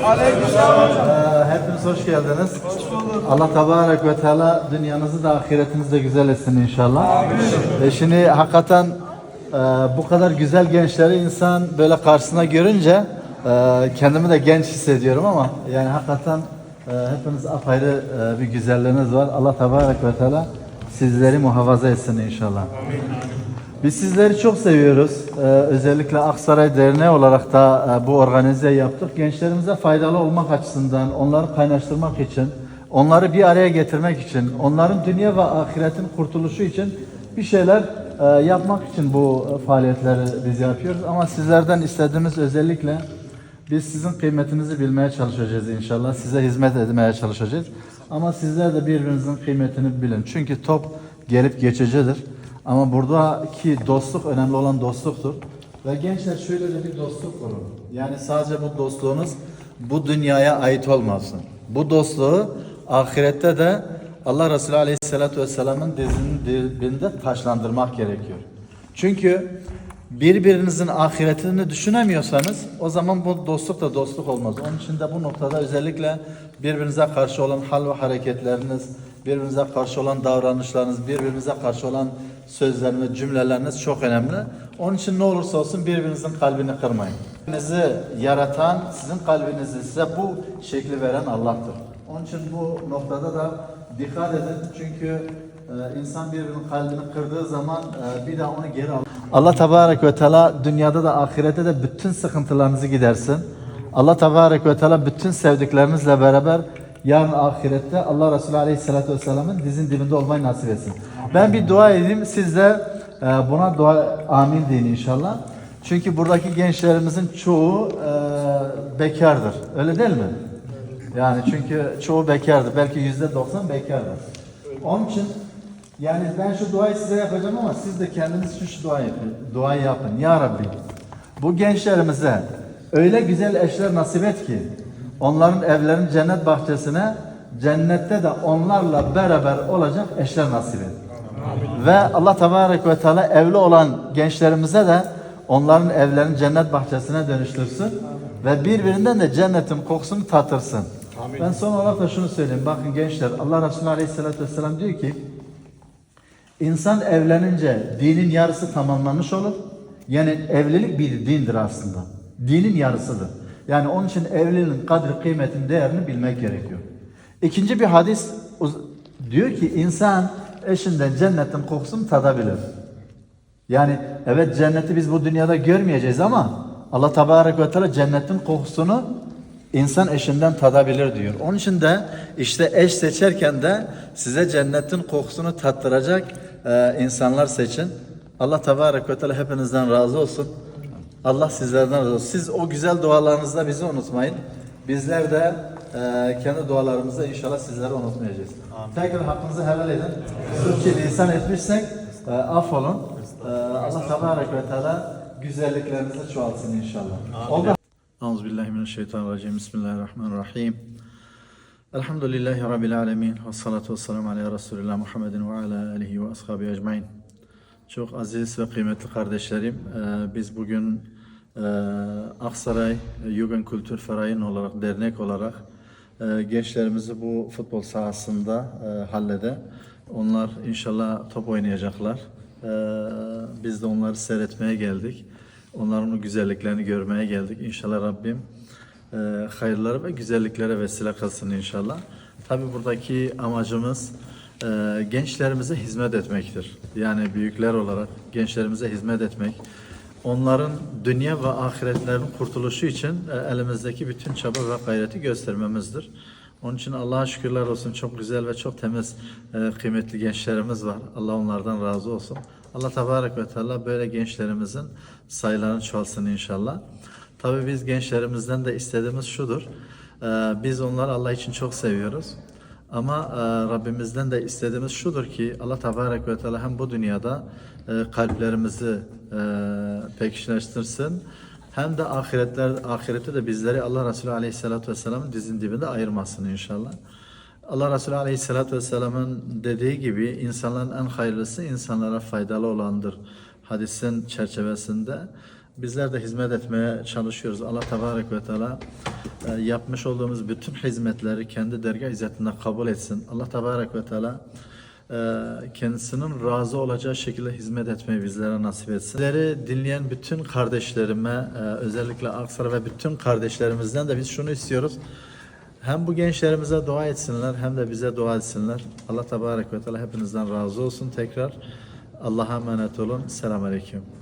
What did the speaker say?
Ee, hepiniz hoş geldiniz. Allah Tebarek ve Teala dünyanızı da ahiretinizi de güzel etsin inşallah. E şimdi hakikaten e, bu kadar güzel gençleri insan böyle karşısına görünce e, kendimi de genç hissediyorum ama yani hakikaten e, hepiniz apayrı e, bir güzelliğiniz var. Allah Tebarek ve Teala sizleri muhafaza etsin inşallah. Biz sizleri çok seviyoruz. Ee, özellikle Aksaray Derneği olarak da e, bu organize yaptık. Gençlerimize faydalı olmak açısından, onları kaynaştırmak için, onları bir araya getirmek için, onların dünya ve ahiretin kurtuluşu için bir şeyler e, yapmak için bu e, faaliyetleri biz yapıyoruz. Ama sizlerden istediğimiz özellikle biz sizin kıymetinizi bilmeye çalışacağız inşallah. Size hizmet etmeye çalışacağız. Ama sizler de birbirinizin kıymetini bilin. Çünkü top gelip geçicidir. Ama buradaki dostluk önemli olan dostluktur. Ve gençler şöyle de bir dostluk kurun. Yani sadece bu dostluğunuz bu dünyaya ait olmasın. Bu dostluğu ahirette de Allah Resulü Aleyhisselatü Vesselam'ın dizinin dibinde taşlandırmak gerekiyor. Çünkü birbirinizin ahiretini düşünemiyorsanız o zaman bu dostluk da dostluk olmaz. Onun için de bu noktada özellikle birbirinize karşı olan hal ve hareketleriniz, birbirinize karşı olan davranışlarınız, birbirinize karşı olan sözleriniz, cümleleriniz çok önemli. Onun için ne olursa olsun birbirinizin kalbini kırmayın. Kalbinizi yaratan, sizin kalbinizi size bu şekli veren Allah'tır. Onun için bu noktada da dikkat edin. Çünkü ee, insan birbirinin kalbini kırdığı zaman e, bir daha onu geri al. Allah Tebarek ve Teala dünyada da ahirette de bütün sıkıntılarınızı gidersin. Allah Tebarek ve Teala bütün sevdiklerinizle beraber yarın ahirette Allah Resulü Aleyhisselatü Vesselam'ın dizin dibinde olmayı nasip etsin. Ben bir dua edeyim. Siz de e, buna dua amin deyin inşallah. Çünkü buradaki gençlerimizin çoğu e, bekardır. Öyle değil mi? Yani çünkü çoğu bekardır. Belki yüzde doksan bekardır. Onun için yani ben şu duayı size yapacağım ama siz de kendiniz için şu duayı yapın. Duayı yapın. Ya Rabbi bu gençlerimize öyle güzel eşler nasip et ki onların evlerin cennet bahçesine cennette de onlarla beraber olacak eşler nasip et. Ve Allah Tebarek ve Teala evli olan gençlerimize de onların evlerini cennet bahçesine dönüştürsün ve birbirinden de cennetin kokusunu tatırsın. Ben son olarak da şunu söyleyeyim. Bakın gençler Allah Resulü Aleyhisselatü Vesselam diyor ki İnsan evlenince dinin yarısı tamamlanmış olur. Yani evlilik bir dindir aslında. Dinin yarısıdır. Yani onun için evliliğin kadri, kıymetin, değerini bilmek gerekiyor. İkinci bir hadis diyor ki insan eşinden cennetin kokusunu tadabilir. Yani evet cenneti biz bu dünyada görmeyeceğiz ama Allah Tebarek ve Teala cennetin kokusunu insan eşinden tadabilir diyor. Onun için de işte eş seçerken de size cennetin kokusunu tattıracak e, insanlar seçin. Allah Tebarek ve Teala hepinizden razı olsun. Allah sizlerden razı olsun. Siz o güzel dualarınızda bizi unutmayın. Bizler de e, kendi dualarımızda inşallah sizleri unutmayacağız. Tekrar hakkınızı helal edin. Suçu lisan etmişsek e, affolun. E, Allah Tebarek ve Teala güzelliklerinizi çoğaltsın inşallah. Oldu. Euzubillahimineşşeytanirracim. Bismillahirrahmanirrahim. Elhamdülillahi Rabbil alemin. Ve salatu ve selamu aleyhi Resulillah Muhammedin ve ala alihi ve ashabi ecmain. Çok aziz ve kıymetli kardeşlerim, e, biz bugün e, Aksaray Jugend Kültür Verein olarak, dernek olarak e, gençlerimizi bu futbol sahasında hallede. Onlar inşallah top oynayacaklar. Biz de onları seyretmeye geldik. Onların o güzelliklerini görmeye geldik. İnşallah Rabbim hayırlara ve güzelliklere vesile kılsın inşallah. Tabi buradaki amacımız e, gençlerimize hizmet etmektir. Yani büyükler olarak gençlerimize hizmet etmek. Onların dünya ve ahiretlerin kurtuluşu için e, elimizdeki bütün çaba ve gayreti göstermemizdir. Onun için Allah'a şükürler olsun çok güzel ve çok temiz e, kıymetli gençlerimiz var. Allah onlardan razı olsun. Allah Tebarek ve Teala böyle gençlerimizin sayılarını çoğalsın inşallah. Tabii biz gençlerimizden de istediğimiz şudur. E, biz onları Allah için çok seviyoruz. Ama e, Rabbimizden de istediğimiz şudur ki Allah Tebarek ve Teala hem bu dünyada e, kalplerimizi e, pekişleştirsin hem de ahiretler ahirette de bizleri Allah Resulü Aleyhisselatü Vesselam'ın dizin dibinde ayırmasın inşallah. Allah Resulü Aleyhisselatü Vesselam'ın dediği gibi insanların en hayırlısı insanlara faydalı olandır. Hadisin çerçevesinde Bizler de hizmet etmeye çalışıyoruz. Allah Tebarek ve Teala yapmış olduğumuz bütün hizmetleri kendi dergah izzetinde kabul etsin. Allah Tebarek ve Teala e, kendisinin razı olacağı şekilde hizmet etmeyi bizlere nasip etsin. Bizleri dinleyen bütün kardeşlerime, e, özellikle Aksaray ve bütün kardeşlerimizden de biz şunu istiyoruz. Hem bu gençlerimize dua etsinler hem de bize dua etsinler. Allah Tebarek ve Teala hepinizden razı olsun. Tekrar Allah'a emanet olun. Selamun Aleyküm.